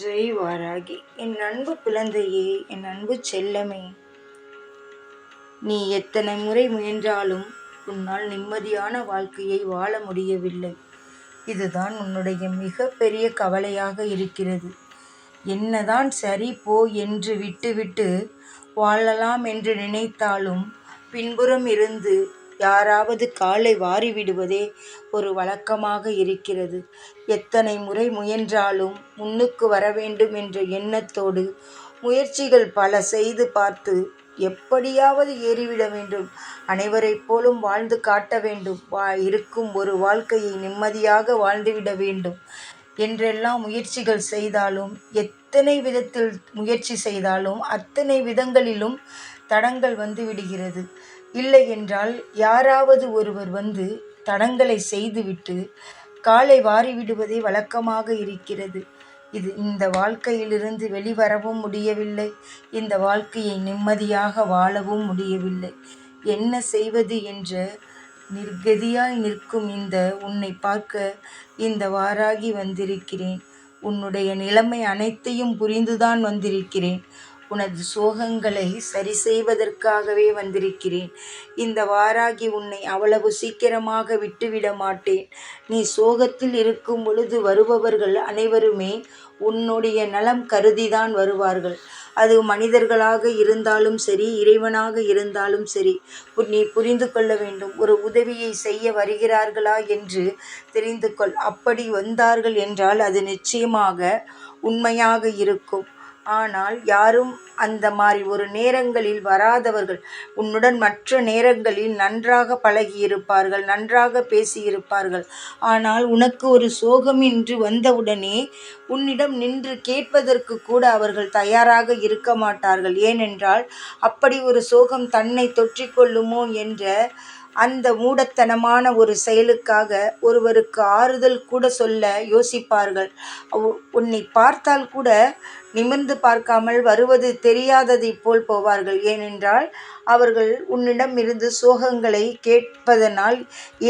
ஜெய் வாராகி என் அன்பு குழந்தையே என் அன்பு செல்லமே. நீ எத்தனை முறை முயன்றாலும் உன்னால் நிம்மதியான வாழ்க்கையை வாழ முடியவில்லை. இதுதான் உன்னுடைய மிகப்பெரிய கவலையாக இருக்கிறது. என்னதான் சரி போ என்று விட்டுவிட்டு வாழலாம் என்று நினைத்தாலும் பின்புறம் இருந்து யாராவது காலை வாரிவிடுவதே ஒரு வழக்கமாக இருக்கிறது. எத்தனை முறை முயன்றாலும் முன்னுக்கு வர வேண்டும் என்ற எண்ணத்தோடு முயற்சிகள் பல செய்து பார்த்து எப்படியாவது ஏறிவிட வேண்டும். அனைவரைப் போலும் வாழ்ந்து காட்ட வேண்டும். வா இருக்கும் ஒரு வாழ்க்கையை நிம்மதியாக வாழ்ந்துவிட வேண்டும். என்றெல்லாம் முயற்சிகள் செய்தாலும் எத்தனை விதத்தில் முயற்சி செய்தாலும் அத்தனை விதங்களிலும் தடங்கள் வந்து விடுகிறது. இல்லை என்றால் யாராவது ஒருவர் வந்து தடங்களை செய்துவிட்டு காலை வாரிவிடுவதே வழக்கமாக இருக்கிறது. இது இந்த வாழ்க்கையிலிருந்து வெளிவரவும் முடியவில்லை. இந்த வாழ்க்கையை நிம்மதியாக வாழவும் முடியவில்லை. என்ன செய்வது என்ற நிர்கதியாய் நிற்கும் இந்த உன்னை பார்க்க இந்த வாராகி வந்திருக்கிறேன். உன்னுடைய நிலைமை அனைத்தையும் புரிந்துதான் வந்திருக்கிறேன். உனது சோகங்களை சரி செய்வதற்காகவே வந்திருக்கிறேன். இந்த வாராகி உன்னை அவ்வளவு சீக்கிரமாக விட்டுவிட மாட்டேன். நீ சோகத்தில் இருக்கும் பொழுது வருபவர்கள் அனைவருமே உன்னுடைய நலம் கருதிதான் வருவார்கள். அது மனிதர்களாக இருந்தாலும் சரி இறைவனாக இருந்தாலும் சரி நீ புரிந்து கொள்ள வேண்டும். ஒரு உதவியை செய்ய வருகிறார்களா என்று தெரிந்து கொள். அப்படி வந்தார்கள் என்றால் அது நிச்சயமாக உண்மையாக இருக்கும். ஆனால் யாரும் அந்த மாதிரி ஒரு நேரங்களில் வராதவர்கள் உன்னுடன் மற்ற நேரங்களில் நன்றாக பழகியிருப்பார்கள் நன்றாக பேசியிருப்பார்கள். ஆனால் உனக்கு ஒரு சோகம் என்று வந்தவுடனே உன்னிடம் நின்று கேட்பதற்கு கூட அவர்கள் தயாராக இருக்க மாட்டார்கள். ஏனென்றால் அப்படி ஒரு சோகம் தன்னை தொற்றிக்கொள்ளுமோ என்ற அந்த மூடத்தனமான ஒரு செயலுக்காக ஒருவருக்கு ஆறுதல் கூட சொல்ல யோசிப்பார்கள். உன்னை பார்த்தால் கூட நிமிர்ந்து பார்க்காமல் வருவது தெரியாததைப் போல் போவார்கள். ஏனென்றால் அவர்கள் உன்னிடம் இருந்து சோகங்களை கேட்பதனால்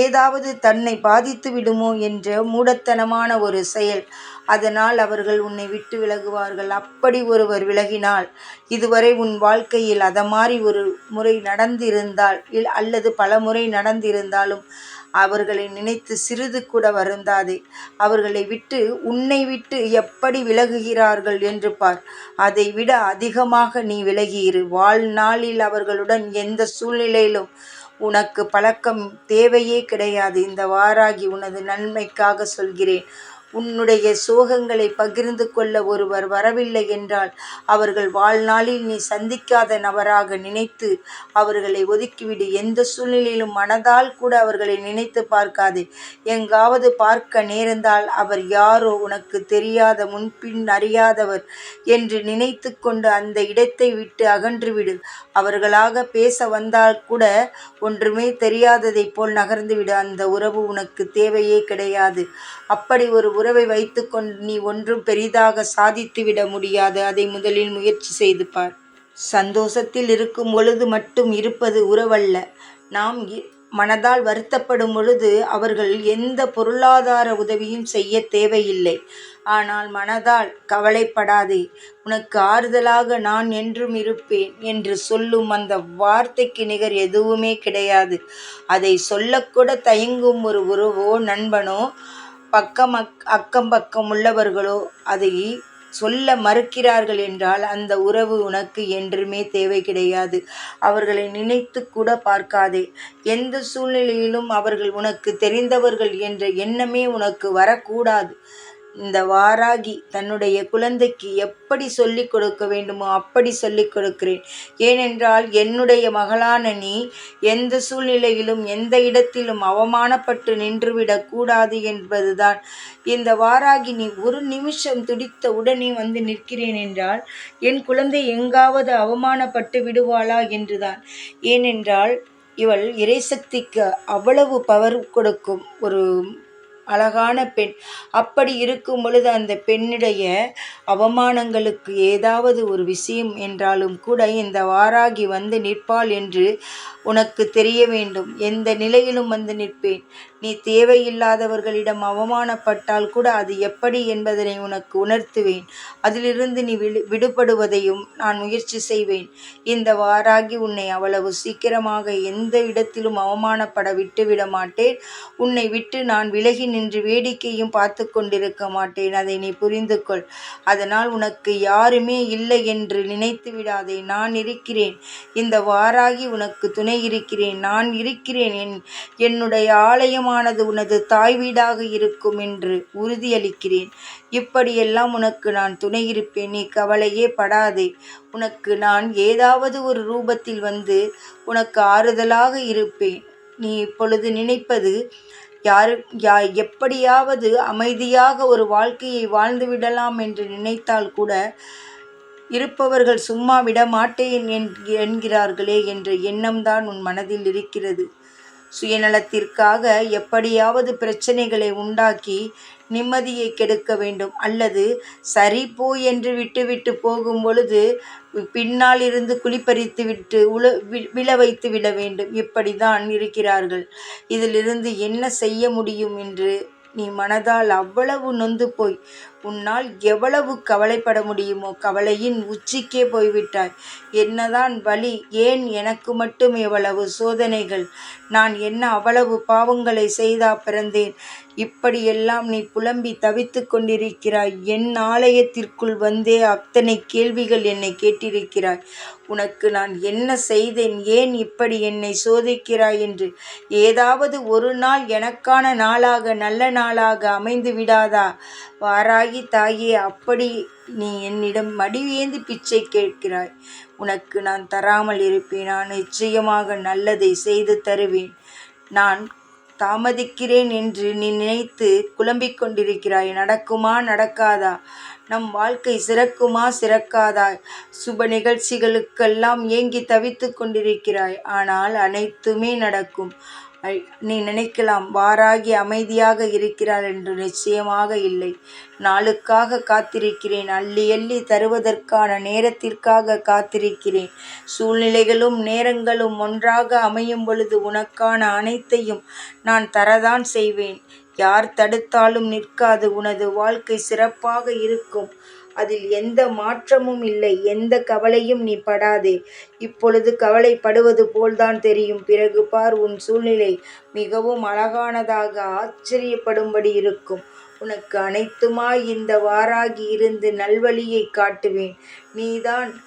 ஏதாவது தன்னை பாதித்து விடுமோ என்ற மூடத்தனமான ஒரு செயல். அதனால் அவர்கள் உன்னை விட்டு விலகுவார்கள். அப்படி ஒருவர் விலகினால் இதுவரை உன் வாழ்க்கையில் அதை மாதிரி ஒரு முறை நடந்திருந்தால் இல் அல்லது பல முறை நடந்திருந்தாலும் அவர்களை நினைத்து சிறிது கூட வருந்தாதே. அவர்களை விட்டு உன்னை விட்டு எப்படி விலகுகிறார்கள் என்று பார். அதை விட அதிகமாக நீ விலகியிரு. வாழ்நாளில் அவர்களுடன் எந்த சூழ்நிலையிலும் உனக்கு பழக்கம் தேவையே கிடையாது. இந்த வாராகி உனது நன்மைக்காக சொல்கிறேன். உன்னுடைய சோகங்களை பகிர்ந்து கொள்ள ஒருவர் வரவில்லை என்றால் அவர்கள் வாழ்நாளில் நீ சந்திக்காத நபராக நினைத்து அவர்களை ஒதுக்கிவிடு. எந்த சூழ்நிலையிலும் மனதால் கூட அவர்களை நினைத்து பார்க்காதே. எங்காவது பார்க்க நேர்ந்தால் அவர் யாரோ உனக்கு தெரியாத முன்பின் அறியாதவர் என்று நினைத்து கொண்டு அந்த இடத்தை விட்டு அகன்றுவிடு. அவர்களாக பேச வந்தால் கூட ஒன்றுமே தெரியாததைப் போல் நகர்ந்துவிடு. அந்த உறவு உனக்கு தேவையே கிடையாது. அப்படி ஒரு உறவை வைத்துக்கொண்டு நீ ஒன்றும் பெரிதாக சாதித்துவிட முடியாது. அதை முதலில் முயற்சி செய்து பார். சந்தோஷத்தில் இருக்கும் பொழுது மட்டும் இருப்பது உறவல்ல. நாம் மனதால் வருத்தப்படும் பொழுது அவர்கள் எந்த பொருளாதார உதவியும் செய்ய தேவையில்லை. ஆனால் மனதால் கவலைப்படாதே. உனக்கு ஆறுதலாக நான் என்றும் இருப்பேன் என்று சொல்லும் அந்த வார்த்தைக்கு நிகர் எதுவுமே கிடையாது. அதை சொல்லக்கூட தயங்கும் ஒரு உறவோ நண்பனோ பக்கம் அக் அக்கம் பக்கம் உள்ளவர்களோ அதை சொல்ல மறுக்கிறார்கள் என்றால் அந்த உறவு உனக்கு என்றுமே தேவை கிடையாது. அவர்களை நினைத்து கூட பார்க்காதே. எந்த சூழ்நிலையிலும் அவர்கள் உனக்கு தெரிந்தவர்கள் என்ற எண்ணமே உனக்கு வரக்கூடாது. இந்த வாராகி தன்னுடைய குழந்தைக்கு எப்படி சொல்லிக் கொடுக்க வேண்டுமோ அப்படி சொல்லிக் கொடுக்கிறேன். ஏனென்றால் என்னுடைய மகளான நீ எந்த சூழ்நிலையிலும் எந்த இடத்திலும் அவமானப்பட்டு நின்றுவிடக் கூடாது என்பதுதான். இந்த வாராகி நீ ஒரு நிமிஷம் துடித்த உடனே வந்து நிற்கிறேன் என்றால் என் குழந்தை எங்காவது அவமானப்பட்டு விடுவாளா என்றுதான். ஏனென்றால் இவள் இறைசக்திக்கு அவ்வளவு பவர் கொடுக்கும் ஒரு அழகான பெண். அப்படி இருக்கும் பொழுது அந்த பெண்ணுடைய அவமானங்களுக்கு ஏதாவது ஒரு விஷயம் என்றாலும் கூட இந்த வாராகி வந்து நிற்பாள் என்று உனக்கு தெரிய வேண்டும். எந்த நிலையிலும் வந்து நிற்பேன். நீ தேவையில்லாதவர்களிடம் அவமானப்பட்டால் கூட அது எப்படி என்பதனை உனக்கு உணர்த்துவேன். அதிலிருந்து நீ விடு விடுபடுவதையும் நான் முயற்சி செய்வேன். இந்த வாராகி உன்னை அவ்வளவு சீக்கிரமாக எந்த இடத்திலும் அவமானப்பட விட்டுவிட மாட்டேன். உன்னை விட்டு நான் விலகி நின்று வேடிக்கையும் பார்த்து கொண்டிருக்க மாட்டேன். அதை நீ புரிந்து கொள். அதனால் உனக்கு யாருமே இல்லை என்று நினைத்து விடாதே. நான் இருக்கிறேன். இந்த வாராகி உனக்கு துணை இருக்கிறேன். நான் இருக்கிறேன். என் என்னுடைய ஆலயமானது உனது தாய் வீடாக இருக்கும் என்று உறுதியளிக்கிறேன். இப்படியெல்லாம் உனக்கு நான் துணை இருப்பேன். நீ கவலையே படாதே. உனக்கு நான் ஏதாவது ஒரு ரூபத்தில் வந்து உனக்கு ஆறுதலாக இருப்பேன். நீ இப்பொழுது நினைப்பது யாரு யா எப்படியாவது அமைதியாக ஒரு வாழ்க்கையை வாழ்ந்து விடலாம் என்று நினைத்தால் கூட இருப்பவர்கள் சும்மா விட மாட்டேன் என்கிறார்களே என்ற எண்ணம்தான் உன் மனதில் இருக்கிறது. சுயநலத்திற்காக எப்படியாவது பிரச்சனைகளை உண்டாக்கி நிம்மதியை கெடுக்க வேண்டும். அல்லது சரி போ என்று விட்டுவிட்டு போகும் பொழுது பின்னால் இருந்து குளிப்பறித்து விட்டு உல விழ வைத்து விட வேண்டும். இப்படி தான் இருக்கிறார்கள். இதிலிருந்து என்ன செய்ய முடியும் என்று நீ மனதால் அவ்வளவு நொந்து போய் உன்னால் எவ்வளவு கவலைப்பட முடியுமோ கவலையின் உச்சிக்கே போய்விட்டாய். என்னதான் வழி ஏன் எனக்கு மட்டும் எவ்வளவு சோதனைகள்? நான் என்ன அவ்வளவு பாவங்களை செய்தா பிறந்தேன்? இப்படியெல்லாம் நீ புலம்பி தவித்து கொண்டிருக்கிறாய். என் ஆலயத்திற்குள் வந்தே அத்தனை கேள்விகள் என்னை கேட்டிருக்கிறாய். உனக்கு நான் என்ன செய்தேன்? ஏன் இப்படி என்னை சோதிக்கிறாய் என்று? ஏதாவது ஒரு நாள் எனக்கான நாளாக நல்ல நாளாக அமைந்து விடாதா வாராகி தாயே அப்படி நீ என்னிடம் மடிவேந்தி பிச்சை கேட்கிறாய். உனக்கு நான் தராமல் இருப்பேன். நான் நிச்சயமாக நல்லதை செய்து தருவேன். நான் தாமதிக்கிறேன் என்று நீ நினைத்து குழம்பிக் கொண்டிருக்கிறாய். நடக்குமா நடக்காதா? நம் வாழ்க்கை சிறக்குமா சிறக்காதா? சுப நிகழ்ச்சிகளுக்கெல்லாம் ஏங்கி தவித்து கொண்டிருக்கிறாய். ஆனால் அனைத்துமே நடக்கும். நீ நினைக்கலாம் வாராகி அமைதியாக இருக்கிறாள் என்று நிச்சயமாக இல்லை. நாளுக்காக காத்திருக்கிறேன் அள்ளி அள்ளி தருவதற்கான நேரத்திற்காக காத்திருக்கிறேன். சூழ்நிலைகளும் நேரங்களும் ஒன்றாக அமையும் பொழுது உனக்கான அனைத்தையும் நான் தரதான் செய்வேன். யார் தடுத்தாலும் நிற்காது உனது வாழ்க்கை சிறப்பாக இருக்கும். அதில் எந்த மாற்றமும் இல்லை எந்த கவலையும் நீ படாதே. இப்பொழுது கவலைப்படுவது போல்தான் தெரியும். பிறகு பார் உன் சூழ்நிலை மிகவும் அழகானதாக ஆச்சரியப்படும்படி இருக்கும். உனக்கு அனைத்துமாய் இந்த வாராகி இருந்து நல்வழியை காட்டுவேன். நீதான்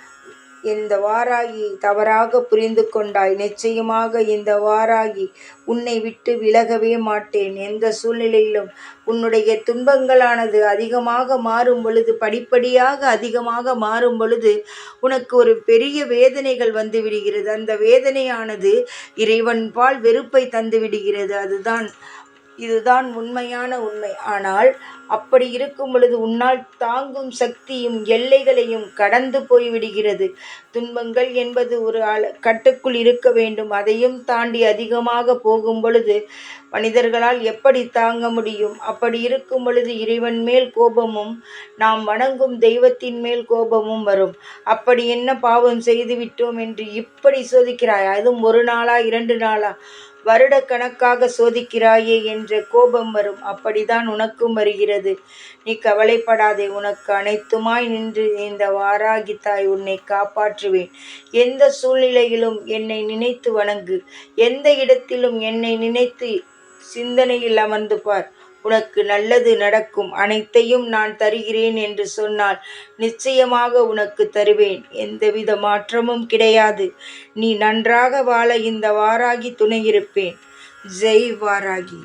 இந்த வாராகி தவறாக புரிந்து கொண்டாய். நிச்சயமாக இந்த வாராகி உன்னை விட்டு விலகவே மாட்டேன். எந்த சூழ்நிலையிலும் உன்னுடைய துன்பங்களானது அதிகமாக மாறும் பொழுது படிப்படியாக அதிகமாக மாறும் பொழுது உனக்கு ஒரு பெரிய வேதனைகள் வந்து விடுகிறது. அந்த வேதனையானது இறைவன் பால் வெறுப்பை தந்து விடுகிறது. அதுதான் இதுதான் உண்மையான உண்மை. ஆனால் அப்படி இருக்கும் பொழுது உன்னால் தாங்கும் சக்தியும் எல்லைகளையும் கடந்து போய்விடுகிறது. துன்பங்கள் என்பது ஒரு கட்டுக்குள் இருக்க வேண்டும். அதையும் தாண்டி அதிகமாக போகும் பொழுது மனிதர்களால் எப்படி தாங்க முடியும்? அப்படி இருக்கும் பொழுது இறைவன் மேல் கோபமும் நாம் வணங்கும் தெய்வத்தின் மேல் கோபமும் வரும். அப்படி என்ன பாவம் செய்து விட்டோம் என்று இப்படி சோதிக்கிறாய்? அதுவும் ஒரு நாளா இரண்டு நாளா? வருடக்கணக்காக சோதிக்கிறாயே என்ற கோபம் வரும். அப்படிதான் உனக்கும் வருகிறது. நீ கவலைப்படாதே உனக்கு அனைத்துமாய் நின்று இந்த வாராகி தாய் உன்னை காப்பாற்றுவேன். எந்த சூழ்நிலையிலும் என்னை நினைத்து வணங்கு. எந்த இடத்திலும் என்னை நினைத்து சிந்தனையில் அமர்ந்து பார். உனக்கு நல்லது நடக்கும் அனைத்தையும் நான் தருகிறேன் என்று சொன்னால் நிச்சயமாக உனக்கு தருவேன். எந்தவித மாற்றமும் கிடையாது. நீ நன்றாக வாழ இந்த வாராகி துணையிருப்பேன் ஜெய் வாராகி.